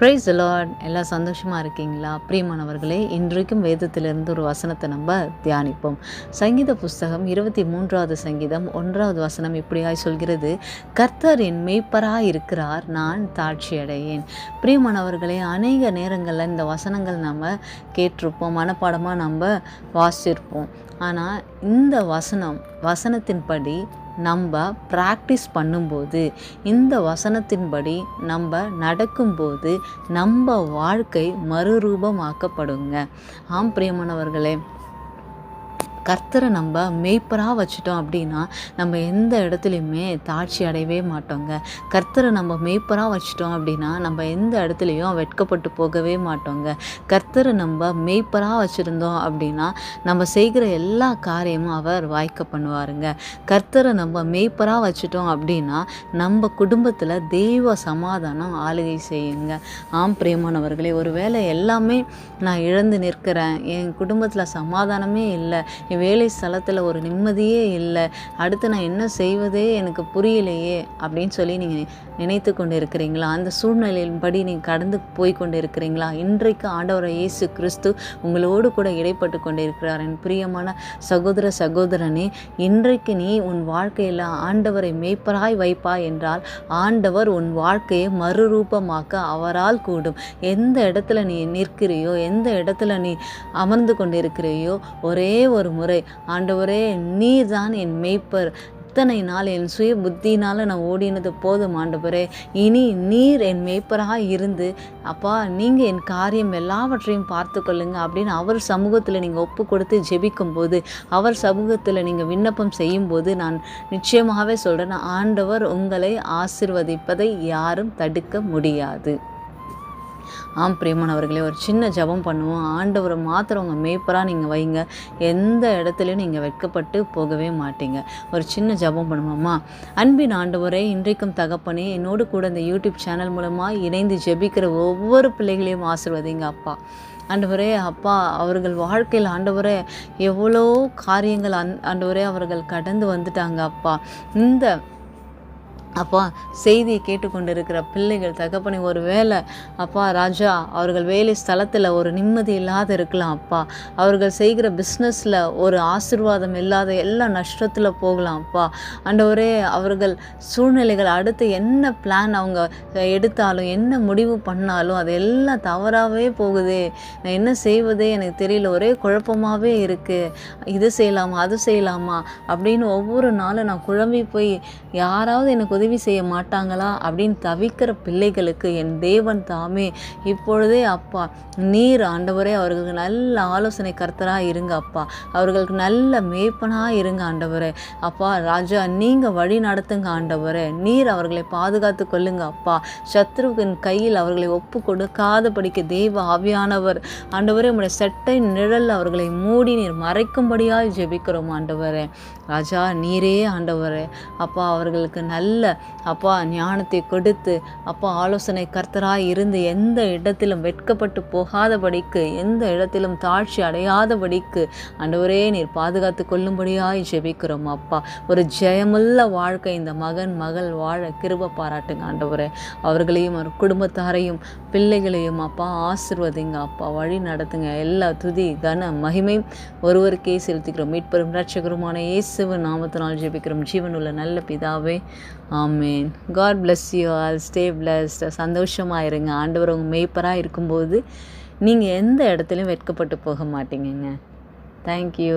Price Lord எல்லாம் சந்தோஷமாக இருக்கீங்களா? பிரியமானவர்களே இன்றைக்கும் வேதத்திலிருந்து ஒரு வசனத்தை நம்ம தியானிப்போம். சங்கீத புஸ்தகம் இருபத்தி மூன்றாவது சங்கீதம் ஒன்றாவது வசனம் இப்படியாய் சொல்கிறது கர்த்தர் என் மெய்ப்பராக இருக்கிறார் நான் தாட்சி அடையேன் பிரியமானவர்களே அநேக நேரங்களில் இந்த வசனங்கள் நம்ம கேட்டிருப்போம் மனப்பாடமாக நம்ம வாசிச்சிருப்போம் ஆனால் இந்த வசனம் வசனத்தின்படி நம்ம ப்ராக்டிஸ் பண்ணும்போது இந்த வசனத்தின்படி நம்ம நடக்கும்போது நம்ம வாழ்க்கை மறுரூபமாக்கப்படுங்க. ஆம் பிரியமானவர்களே கர்த்தரை நம்ம மெய்ப்பராக வச்சுட்டோம் அப்படின்னா நம்ம எந்த இடத்துலையுமே தாட்சி அடையவே மாட்டோங்க. கர்த்தரை நம்ம மெய்ப்பராக வச்சுட்டோம் அப்படின்னா நம்ம எந்த இடத்துலையும் வெட்கப்பட்டு போகவே மாட்டோங்க. கர்த்தரை நம்ம மெய்ப்பராக வச்சுருந்தோம் அப்படின்னா நம்ம செய்கிற எல்லா காரியமும் அவர் வாய்க்க பண்ணுவாருங்க. கர்த்தரை நம்ம மெய்ப்பராக வச்சுட்டோம் அப்படின்னா நம்ம குடும்பத்தில் தெய்வ சமாதானம் ஆளுகை செய்யுங்க. ஆம் பிரியமானவர்களே ஒருவேளை எல்லாமே நான் இழந்து நிற்கிறேன் என் குடும்பத்தில் சமாதானமே இல்லை வேலை ஸ்தலத்தில் ஒரு நிம்மதியே இல்லை. அடுத்து நான் என்ன செய்வதே எனக்கு புரியலையே அப்படின்னு சொல்லி நீங்கள் நினைத்து கொண்டு இருக்கிறீங்களா அந்த சூழ்நிலையின்படி நீங்கள் கடந்து போய் கொண்டு இருக்கிறீங்களா இன்றைக்கு ஆண்டவரை இயேசு கிறிஸ்து உங்களோடு கூட இடைப்பட்டு கொண்டு இருக்கிறார் என் பிரியமான சகோதர சகோதரனே இன்றைக்கு நீ உன் வாழ்க்கையில் ஆண்டவரை மேய்ப்பராய் வைப்பாய் என்றால் ஆண்டவர் உன் வாழ்க்கையை மறுரூபமாக்க அவரால் கூடும். எந்த இடத்துல நீ நிற்கிறியோ எந்த இடத்துல நீ அமர்ந்து கொண்டிருக்கிறையோ ஒரே ஒரு முறை ஆண்டவரே நீர் தான் என் மெய்ப்பர். இத்தனை நாள் என் சுய புத்தினால் நான் ஓடினது போதும் ஆண்டவரே. இனி நீர் என் மேய்ப்பராக இருந்து அப்பா நீங்கள் என் காரியம் எல்லாவற்றையும் பார்த்து கொள்ளுங்க அப்படின்னு அவர் சமூகத்தில் நீங்கள் ஒப்பு கொடுத்து ஜெபிக்கும்போது அவர் சமூகத்தில் நீங்கள் விண்ணப்பம் செய்யும்போது நான் நிச்சயமாகவே சொல்கிறேன் ஆண்டவர் உங்களை ஆசிர்வதிப்பதை யாரும் தடுக்க முடியாது. ஆம் பிரியமானவர்களே ஒரு சின்ன ஜபம் பண்ணுவோம். ஆண்டவரை மாத்திரம் உங்கள் மேய்ப்பராக நீங்கள் வைங்க. எந்த இடத்துலையும் நீங்கள் வெட்கப்பட்டு போகவே மாட்டீங்க. ஒரு சின்ன ஜபம் பண்ணுவோம்மா அன்பின் ஆண்டவரே இன்றைக்கும் தகப்பனே என்னோடு கூட இந்த யூடியூப் சேனல் மூலமாக இணைந்து ஜெபிக்கிற ஒவ்வொரு பிள்ளைகளையும் ஆசிர்வதிங்க அப்பா. ஆண்டவரே அப்பா அவர்கள் வாழ்க்கையில் ஆண்டவரே எவ்வளோ காரியங்கள் அந் ஆண்டவரே அவர்கள் கடந்து வந்துட்டாங்க அப்பா. இந்த அப்பா செய்தியை கேட்டுக்கொண்டு இருக்கிற பிள்ளைகள் தகப்பனை ஒரு வேலை அப்பா ராஜா அவர்கள் வேலை ஸ்தலத்தில் ஒரு நிம்மதி இல்லாத இருக்கலாம் அப்பா. அவர்கள் செய்கிற பிஸ்னஸில் ஒரு ஆசிர்வாதம் இல்லாத எல்லா நஷ்டத்தில் போகலாம் அப்பா. அண்டவரே அவர்கள் சூழ்நிலைகள் அடுத்து என்ன பிளான் அவங்க எடுத்தாலும் என்ன முடிவு பண்ணாலும் அது எல்லாம் தவறாகவே போகுது. நான் என்ன செய்வதே எனக்கு தெரியல ஒரே குழப்பமாகவே இருக்குது இது செய்யலாமா அது செய்யலாமா அப்படின்னு ஒவ்வொரு நாளும் நான் குழம்பி போய் யாராவது எனக்கு உதவி உதவி செய்ய மாட்டாங்களா அப்படின்னு தவிக்கிற பிள்ளைகளுக்கு என் தேவன் தாமே. இப்பொழுதே அப்பா நீர் ஆண்டவரே அவர்களுக்கு நல்ல ஆலோசனை கர்த்தராக இருங்க அப்பா. அவர்களுக்கு நல்ல மேய்ப்பனாக இருங்க ஆண்டவரே. அப்பா ராஜா நீங்கள் வழி நடத்துங்க ஆண்டவரே. நீர் அவர்களை பாதுகாத்து கொள்ளுங்க அப்பா. சத்ருவின் கையில் அவர்களை ஒப்பு கொடுக்காதபடிக்கு தெய்வ ஆவியானவர். ஆண்டவரே உங்களுடைய செட்டை நிழல் அவர்களை மூடி நீர் மறைக்கும்படியாக ஜெபிக்கிறோம் ஆண்டவரே. ராஜா நீரே ஆண்டவரே. அப்பா அவர்களுக்கு நல்ல அப்பா ஞானத்தை கொடுத்து அப்பா ஆலோசனை கர்த்தராக இருந்து எந்த இடத்திலும் வெட்கப்பட்டு போகாதபடிக்கு எந்த இடத்திலும் தாழ்ச்சி அடையாதபடிக்கு அண்டவரே நீர் பாதுகாத்து கொள்ளும்படியாய் ஜெபிக்கிறோம் அப்பா. ஒரு ஜெயமுள்ள வாழ்க்கை இந்த மகன் மகள் வாழ கிருப பாராட்டுங்க ஆண்டவரே. அவர்களையும் அவர் குடும்பத்தாரையும் பிள்ளைகளையும் அப்பா ஆசிர்வதிங்க அப்பா. வழி நடத்துங்க. எல்லா துதி கன மகிமையும் ஒருவருக்கே செலுத்திக்கிறோம். மீட்பெரும் ரட்சகருமான இயேசுவின் நாமத்தினால் ஜெபிக்கிறோம். ஜீவனுள்ள நல்ல பிதாவே ஆமேன். God bless you all stay blessed சந்தோஷமாக இருங்க ஆண்டவர் உங்கள் மெய்ப்பராக இருக்கும்போது நீங்கள் எந்த இடத்துலையும் வெட்கப்பட்டு போக மாட்டீங்கங்க. தேங்க்யூ